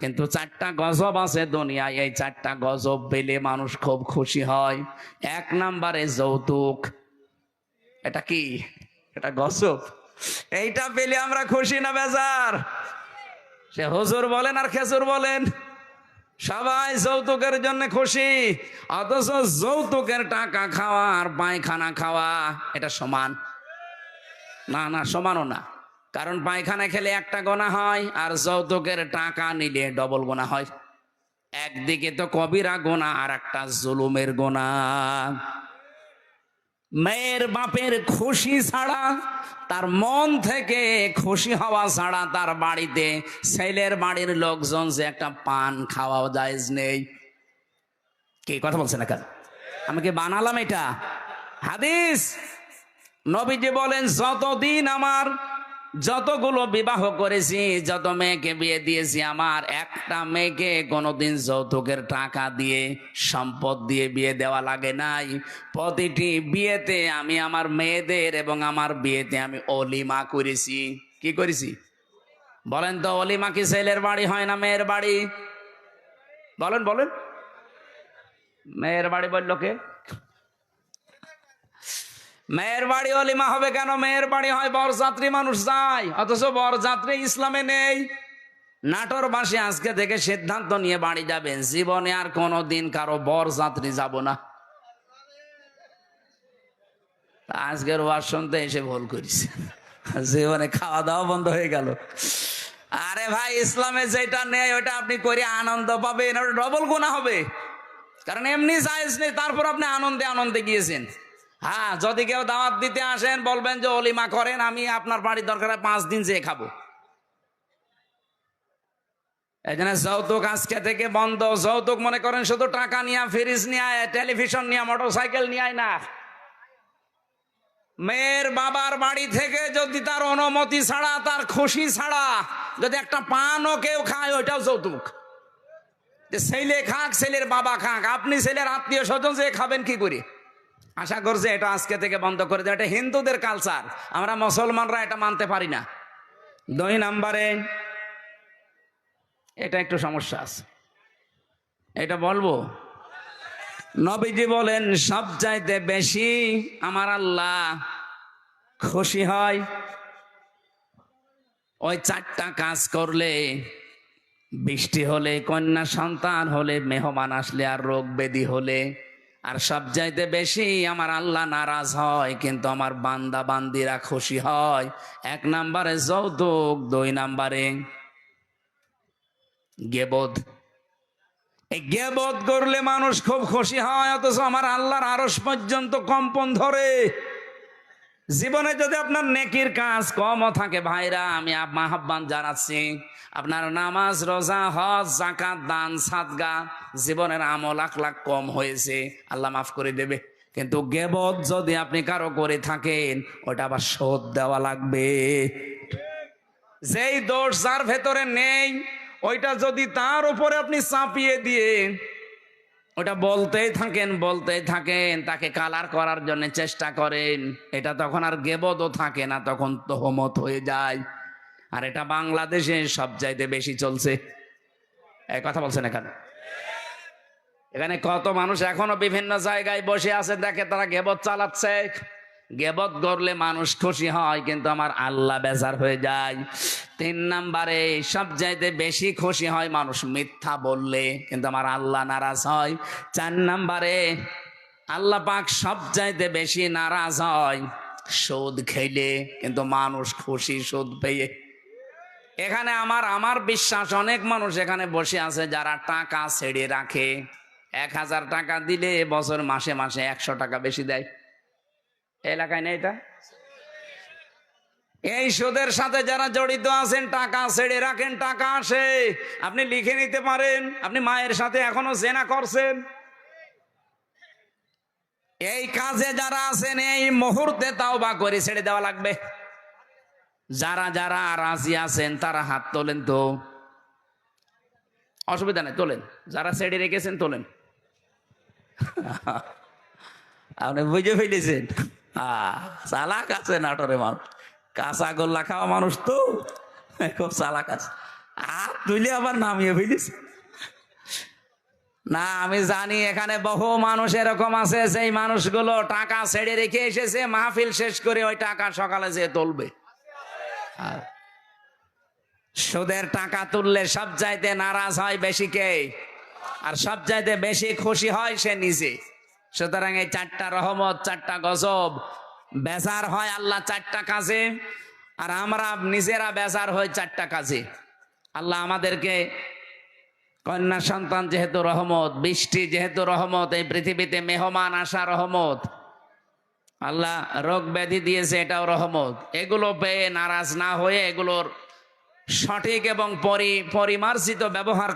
কিন্তু চারটা গজব আছে দুনিয়ায়, এই চারটা গজব পেলে মানুষ খুব খুশি হয়। এক নাম্বারে যৌতুক। এটা কি? এটা গজব? এইটা পেলে আমরা খুশি না বেজার? সে হুজুর বলেন আর খেজুর বলেন। সবাই যৌতুকের জন্য খুশি, অথচ যৌতুকের টাকা খাওয়া আর পায়খানা খাওয়া, এটা সমান? না না, সমানও না। কারণ পায়খানা খেলে একটা গোনা হয় আর যৌতুকের টাকা নিলে ডবল গোনা হয়। একদিকে তো কবিরা গোনা আর একটা জুলুমের গোনা। মেয়ের বাপের খুশি ছাড়া, তার মন থেকে খুশি হওয়া ছাড়া তার বাড়িতে ছেলের বাড়ির লোকজন যে একটা পান খাওয়াও জায়েজ নেই। কে কথা বলছে না কেন? আমি কি বানালাম এটা? হাদিস? নবীজি বলেন, যতদিন আমার যতগুলো বিবাহ করেছি, যত মেয়েকে বিয়ে দিয়েছি, আমার একটা মেয়েকে কোনোদিন যৌতুকের টাকা দিয়ে, সম্পদ দিয়ে বিয়ে দেওয়া লাগে নাই। প্রতিটি বিয়েতে আমি আমার মেয়েদের এবং আমার বিয়েতে আমি অলিমা করেছি। কি করেছি? বলেন তো, অলিমা কি ছেলের বাড়ি হয় না মেয়ের বাড়ি? বলেন বলেন। মেয়ের বাড়ি বলল কে? মেয়ের বাড়ি অলিমা হবে কেন? মেয়ের বাড়ি হয় বরযাত্রী মানুষ যায়। অথচ বরযাত্রী ইসলামে নেই। নাটোরবাসী আজকে থেকে সিদ্ধান্ত নিয়ে বাড়ি যাবেন। জীবনে আর কোনো দিন কারও বরযাত্রী যাব না। আজকের ওয়াজ শুনতে এসে ভুল করিস জীবনে খাওয়া দাওয়া বন্ধ হয়ে গেল। আরে ভাই, ইসলামে যেটা নেই, ওটা আপনি করে আনন্দ পাবেন। ওটা ডবল গুণা হবে। কারণ এমনি জায়েজ নেই, তারপর আপনি আনন্দে আনন্দে গিয়েছেন। হ্যাঁ যদি কেউ দাওয়াত দিতে আসেন, বলবেন যে, অলিমা করেন, আমি আপনার বাড়ির দরকার পাঁচ দিন যেয়ে খাব। জন্য যৌতুক আজকে থেকে বন্ধ। যৌতুক মনে করেন শুধু টাকা নিয়ে ফ্রিজ নিয়ে টেলিভিশন নিয়ে মোটর সাইকেল নিয়ে না। মেয়ের বাবার বাড়ি থেকে যদি তার অনুমতি ছাড়া, তার খুশি ছাড়া, যদি একটা পানও কেউ খায়, ওইটাও যৌতুক। ছেলে খাক, ছেলের বাবা খাক, আপনি ছেলের আত্মীয় স্বজন যে খাবেন কি করে? আশা করছে এটা আজকে থেকে বন্ধ করে দেয় এটা হিন্দুদের কালচার আমরা মুসলমানরা এটা মানতে পারি না। দুই নাম্বারে, এটা একটু সমস্যা আছে। এটা বলব? নবীজি বলেন সব চাইতে বেশি আমার আল্লাহ খুশি হয় ওই চারটা কাজ করলে, বৃষ্টি হলে, কন্যা সন্তান হলে, মেহমান আসলে আর রোগ ব্যাধি হলে। আর সব চাইতে বেশি আমার আল্লাহ নারাজ হয়, কিন্তু আমার বান্দা বান্দিরা খুশি হয়। এক নাম্বারে যৌতুক, দুই নাম্বারে গেবোধ এই গেবোধ করলে মানুষ খুব খুশি হয়, অথচ আমার আল্লাহর আরস পর্যন্ত কম্পন ধরে। জীবনে যদি আপনার নেকির কাজ কমও থাকে, ভাইরা, আমি আহ্বান জানাচ্ছি, আপনার নামাজ, রোজা, হজ জাকাত দান, সাদগা, জীবনের আমল লাখ কম হয়েছে, আল্লাহ মাফ করে দেবে। কিন্তু গেবত যদি আপনি কারও করে থাকেন, ওটা আবার শোধ দেওয়া লাগবে। যেই দোষ যার ভেতরে নেই, ওইটা যদি তার উপরে আপনি চাপিয়ে দিয়ে ওটা বলতেই থাকেন বলতেই থাকেন, তাকে কালার করার জন্য চেষ্টা করেন। এটা তখন আর গেবদও থাকে না, তখন তহমত হয়ে যায়। আর এটা বাংলাদেশে সব চাইতে বেশি চলছে। এই কথা বলছেন এখানে। এখানে কত মানুষ এখনও বিভিন্ন জায়গায় বসে আছে, দেখে তারা গেবত চালাচ্ছে। গেবত করলে মানুষ খুশি হয়, কিন্তু আমার আল্লাহ বেজার হয়ে যায়। তিন নাম্বারে সব চাইতে বেশি খুশি হয় মানুষ মিথ্যা বললে, কিন্তু আমার আল্লাহ নারাজ হয়। চার নাম্বারে, আল্লাহ পাক সব চাইতে বেশি নারাজ হয় সুদ খেলে, কিন্তু মানুষ খুশি সুদ পেয়ে। এখানে আমার আমার বিশ্বাস, অনেক মানুষ এখানে বসে আছে যারা টাকা ছেড়ে রাখে। এক হাজার টাকা দিলে বছর মাসে মাসে একশো টাকা বেশি দেয়। এলাকায় নেই এটা এই সুদের সাথে যারা জড়িত আছেন, টাকা ছেড়ে রাখেন, টাকা আসে। আপনি লিখে নিতে পারেন, আপনি মায়ের সাথে এখনও জেনা করছেন। এই কাজে যারা আছেন, এই মুহূর্তে তাও বা করে ছেড়ে দেওয়া লাগবে। যারা যারা রাজি আছেন, তারা হাত তোলেন তো। অসুবিধা নেই, তোলেন। যারা ছেড়ে রেখেছেন, তোলেন। আপনি বুঝে ফেলেছেন। চালাক আছে নাটোরে মানুষ। কাঁচা গোল্লা খাওয়া মানুষ তো। খুব চালাক আছে। আর তুইলে আবার নামিয়ে ফেলিস। না, আমি জানি এখানে বহু মানুষ এরকম আছে সেই মানুষগুলো টাকা ছেড়ে রেখে এসেছে, মাহফিল শেষ করে ওই টাকা সকালে যেয়ে তুলবে। সুদের টাকা তুললে সব চাইতে নারাজ হয় বেশি কে? আর সব চাইতে বেশি খুশি হয় সে নিজে। সুতরাং এই চারটা রহমত, চারটা গজব বেজার হয় আল্লাহ চারটা কাজে আর আমরা নিজেরা বেজার হই চারটা কাজে। আল্লাহ আমাদেরকে কন্যা সন্তান যেহেতু রহমত, বৃষ্টি যেহেতু রহমত, এই পৃথিবীতে মেহমান আসা রহমত, আল্লাহ রোগ ব্যাধি দিয়েছে এটাও রহমত। এগুলো পেয়ে নারাজ না হয়ে এগুলোর সঠিক এবং পরি পরিমার্জিত ব্যবহার